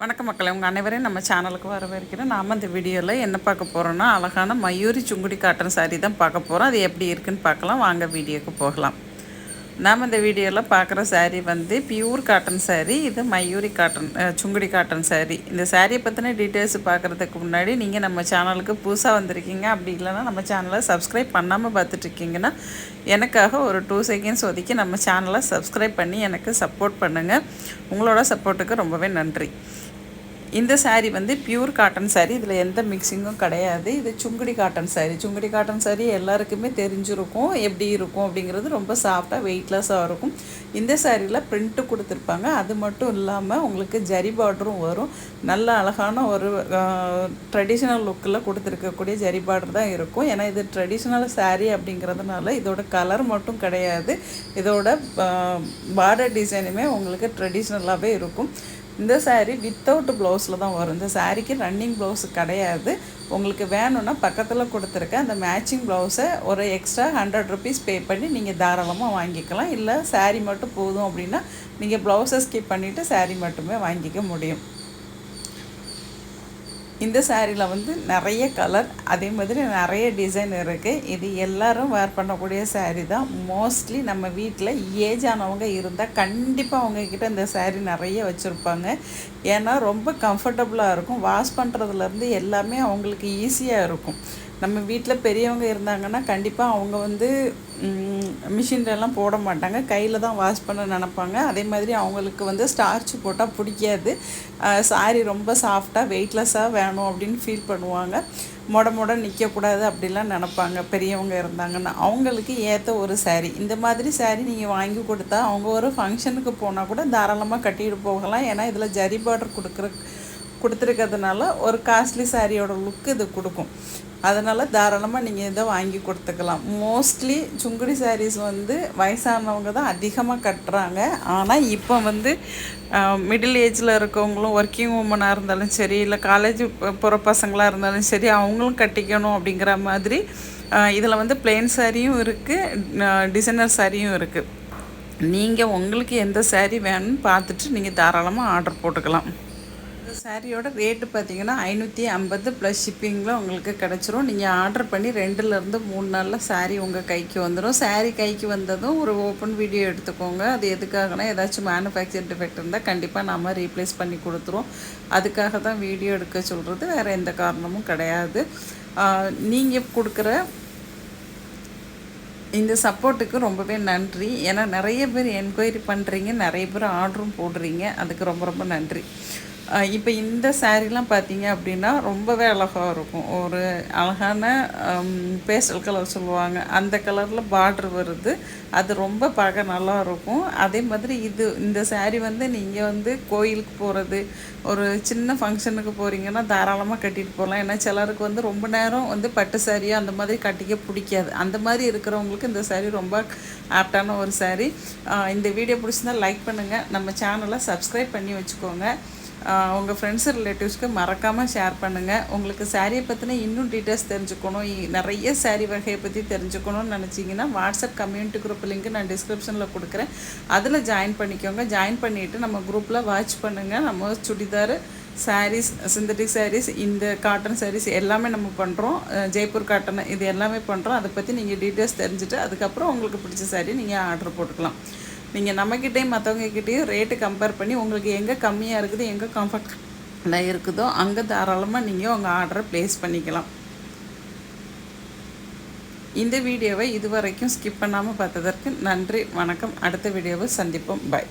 வணக்கம் மக்களை உங்கள் அனைவரையும் நம்ம சேனலுக்கு வரவேற்கிறேன் நாம் இந்த வீடியோவில் என்ன பார்க்க போகிறோன்னா அழகான மயூரி சுங்குடி காட்டன் சாரீ தான் பார்க்க போகிறோம் அது எப்படி இருக்குன்னு பார்க்கலாம். வாங்க வீடியோக்கு போகலாம். நாம் இந்த வீடியோவில் பார்க்குற சாரீ வந்து பியூர் காட்டன் சாரீ இது Mayuri cotton Sungudi cotton saree இந்த சாரியை பற்றின டீட்டெயில்ஸ் பார்க்குறதுக்கு முன்னாடி நீங்கள் நம்ம சேனலுக்கு புதுசாக வந்திருக்கீங்க. அப்படி இல்லைன்னா நம்ம சேனலை சப்ஸ்கிரைப் பண்ணாமல் பார்த்துட்ருக்கீங்கன்னா எனக்காக ஒரு டூ செகண்ட்ஸ் ஒதுக்கி நம்ம சேனலை சப்ஸ்கிரைப் பண்ணி எனக்கு சப்போர்ட் பண்ணுங்கள் உங்களோட சப்போர்ட்டுக்கு ரொம்பவே நன்றி. இந்த சாரீ வந்து பியூர் காட்டன் சாரீ இதில் எந்த மிக்சிங்கும் கிடையாது. இது சுங்குடி காட்டன் சாரீ சுங்குடி காட்டன் சாரீ எல்லாருக்குமே தெரிஞ்சிருக்கும். எப்படி இருக்கும் அப்படிங்கிறது ரொம்ப சாஃப்டாக வெயிட்லெஸ்ஸாக இருக்கும். இந்த சாரியில் ப்ரிண்ட்டு கொடுத்துருப்பாங்க. அது மட்டும் இல்லாமல் உங்களுக்கு ஜரி பார்டரும் வரும். நல்ல அழகான ஒரு ட்ரெடிஷ்னல் லுக்கில் கொடுத்துருக்கக்கூடிய ஜரி பார்டர் தான் இருக்கும். ஏன்னா இது ட்ரெடிஷ்னல் சாரீ அப்படிங்கிறதுனால இதோட கலர் மட்டும் கிடையாது. இதோட பார்டர் டிசைனுமே உங்களுக்கு ட்ரெடிஷ்னலாகவே இருக்கும். இந்த சாரீ வித்தவுட் ப்ளவுஸில் தான் வரும். இந்த சாரீக்கு ரன்னிங் ப்ளவுஸ் கிடையாது. உங்களுக்கு வேணும்னா பக்கத்தில் கொடுத்துருக்க அந்த மேட்சிங் ப்ளவுஸை ஒரு எக்ஸ்ட்ரா ஹண்ட்ரட் ருபீஸ் பே பண்ணி நீங்கள் தாராளமாக வாங்கிக்கலாம். இல்லை சாரீ மட்டும் போதும் அப்படின்னா நீங்கள் ப்ளவுஸை ஸ்கிப் பண்ணிவிட்டு சாரீ மட்டுமே வாங்கிக்க முடியும். இந்த சேரீயில் வந்து நிறைய கலர் அதே மாதிரி நிறைய டிசைன் இருக்குது இது எல்லோரும் வேர் பண்ணக்கூடிய சேரீ தான். மோஸ்ட்லி நம்ம வீட்டில் ஏஜ் ஆனவங்க இருந்தால் கண்டிப்பாக அவங்கக்கிட்ட இந்த சேரீ நிறைய வச்சுருப்பாங்க. ஏன்னா ரொம்ப கம்ஃபர்டபுளாக இருக்கும். வாஷ் பண்ணுறதுலேருந்து எல்லாமே அவங்களுக்கு ஈஸியாக இருக்கும். நம்ம வீட்டில் பெரியவங்க இருந்தாங்கன்னா கண்டிப்பாக அவங்க வந்து மிஷின்லலாம் போட மாட்டாங்க. கையில் தான் வாஷ் பண்ண நினப்பாங்க. அதே மாதிரி அவங்களுக்கு வந்து ஸ்டார்ச் போட்டால் பிடிக்காது. சாரி ரொம்ப சாஃப்டாக வெயிட்லெஸ்ஸாக வேணும் அப்படின்னு ஃபீல் பண்ணுவாங்க. மொட மொட நிற்கக்கூடாது அப்படிலாம் நினப்பாங்க பெரியவங்க இருந்தாங்கன்னா. அவங்களுக்கு ஏற்ற ஒரு சாரீ இந்த மாதிரி சாரீ நீங்கள் வாங்கி கொடுத்தா அவங்க ஒரு ஃபங்க்ஷனுக்கு போனால் கூட தாராளமாக கட்டிட்டு போகலாம். ஏன்னா இதில் ஜரி பார்டர் கொடுக்குற கொடுத்துருக்கிறதுனால ஒரு காஸ்ட்லி சாரியோட லுக் இது கொடுக்கும். அதனால் தாராளமாக நீங்கள் இதை வாங்கி கொடுத்துக்கலாம். மோஸ்ட்லி சுங்குடி சாரீஸ் வந்து வயசானவங்க தான் அதிகமாக கட்டுறாங்க. ஆனால் இப்போ வந்து மிடில் ஏஜில் இருக்கவங்களும் ஒர்க்கிங் உமனாக இருந்தாலும் சரி இல்லை காலேஜ் போகிற பசங்களாக இருந்தாலும் சரி அவங்களும் கட்டிக்கணும் அப்படிங்கிற மாதிரி இதில் வந்து பிளெயின் சாரியும் இருக்குது டிசைனர் சாரியும் இருக்குது நீங்கள் உங்களுக்கு எந்த சாரீ வேணும்னு பார்த்துட்டு நீங்கள் தாராளமாக ஆர்டர் போட்டுக்கலாம். இந்த சாரியோட ரேட்டு பார்த்தீங்கன்னா ஐநூற்றி ஐம்பது ப்ளஸ் ஷிப்பிங்கில் உங்களுக்கு கிடச்சிரும். நீங்கள் ஆர்டர் பண்ணி ரெண்டுலேருந்து மூணு நாளில் சாரீ உங்கள் கைக்கு வந்துடும் சாரீ கைக்கு வந்ததும் ஒரு ஓப்பன் வீடியோ எடுத்துக்கோங்க. அது எதுக்காகனா ஏதாச்சும் மேனுஃபேக்சர் டிஃபெக்ட் இருந்தால் கண்டிப்பாக நாம் ரீப்ளேஸ் பண்ணி கொடுத்துருவோம். அதுக்காக தான் வீடியோ எடுக்க சொல்கிறது வேறு எந்த காரணமும் கிடையாது. நீங்கள் கொடுக்குற இந்த சப்போர்ட்டுக்கு ரொம்பவே நன்றி. ஏன்னா நிறைய பேர் என்கொயரி பண்ணுறீங்க நிறைய பேர் ஆர்டரும் போடுறீங்க. அதுக்கு ரொம்ப ரொம்ப நன்றி. இப்போ இந்த சாரீலாம் பார்த்தீங்க அப்படின்னா ரொம்பவே அழகாக இருக்கும். ஒரு அழகான பேஸ்டல் கலர் சொல்லுவாங்க. அந்த கலரில் பார்ட்ரு வருது. அது ரொம்ப பார்க்க நல்லா இருக்கும். அதே மாதிரி இது இந்த சாரீ வந்து நீங்கள் வந்து கோயிலுக்கு போகிறது ஒரு சின்ன ஃபங்க்ஷனுக்கு போகிறீங்கன்னா தாராளமாக கட்டிட்டு போகலாம் ஏன்னா சிலருக்கு வந்து ரொம்ப நேரம் வந்து பட்டு சாரியோ அந்த மாதிரி கட்டிக்க பிடிக்காது. அந்த மாதிரி இருக்கிறவங்களுக்கு இந்த சாரீ ரொம்ப ஆப்டான ஒரு சாரீ இந்த வீடியோ பிடிச்சிருந்தால் லைக் பண்ணுங்கள் நம்ம சேனலை சப்ஸ்கிரைப் பண்ணி வச்சுக்கோங்க. உங்கள் ஃப்ரெண்ட்ஸு ரிலேட்டிவ்ஸ்க்கு மறக்காமல் ஷேர் பண்ணுங்கள் உங்களுக்கு சாரியை பற்றின இன்னும் டீட்டெயில்ஸ் தெரிஞ்சுக்கணும். நிறைய சாரீ வகையை பற்றி தெரிஞ்சுக்கணும்னு நினச்சிங்கன்னா வாட்ஸ்அப் கம்யூனிட்டி குரூப் லிங்க் நான் டிஸ்கிரிப்ஷனில் கொடுக்குறேன். அதில் ஜாயின் பண்ணிக்கோங்க. ஜாயின் பண்ணிவிட்டு நம்ம குரூப்பில் வாட்ச் பண்ணுங்கள் நம்ம சுடிதார் சாரீஸ் சிந்தட்டிக் சாரீஸ் இந்த காட்டன் சாரீஸ் எல்லாமே நம்ம பண்ணுறோம் ஜெய்ப்பூர் காட்டன் இது எல்லாமே பண்ணுறோம் அதை பற்றி நீங்கள் டீட்டெயில்ஸ் தெரிஞ்சுட்டு அதுக்கப்புறம் உங்களுக்கு பிடிச்ச சாரீ நீங்கள் ஆர்டர் போட்டுக்கலாம். நீங்கள் நம்மக்கிட்டேயும் மற்றவங்கக்கிட்டேயும் ரேட்டு கம்பேர் பண்ணி உங்களுக்கு எங்கே கம்மியாக இருக்குது எங்கே கம்ஃபர்டாக இருக்குதோ அங்கே தாராளமாக நீங்கள் உங்கள் ஆர்டரை ப்ளேஸ் பண்ணிக்கலாம். இந்த வீடியோவை இதுவரைக்கும் ஸ்கிப் பண்ணாமல் பார்த்ததற்கு நன்றி வணக்கம். அடுத்த வீடியோவை சந்திப்போம். பாய்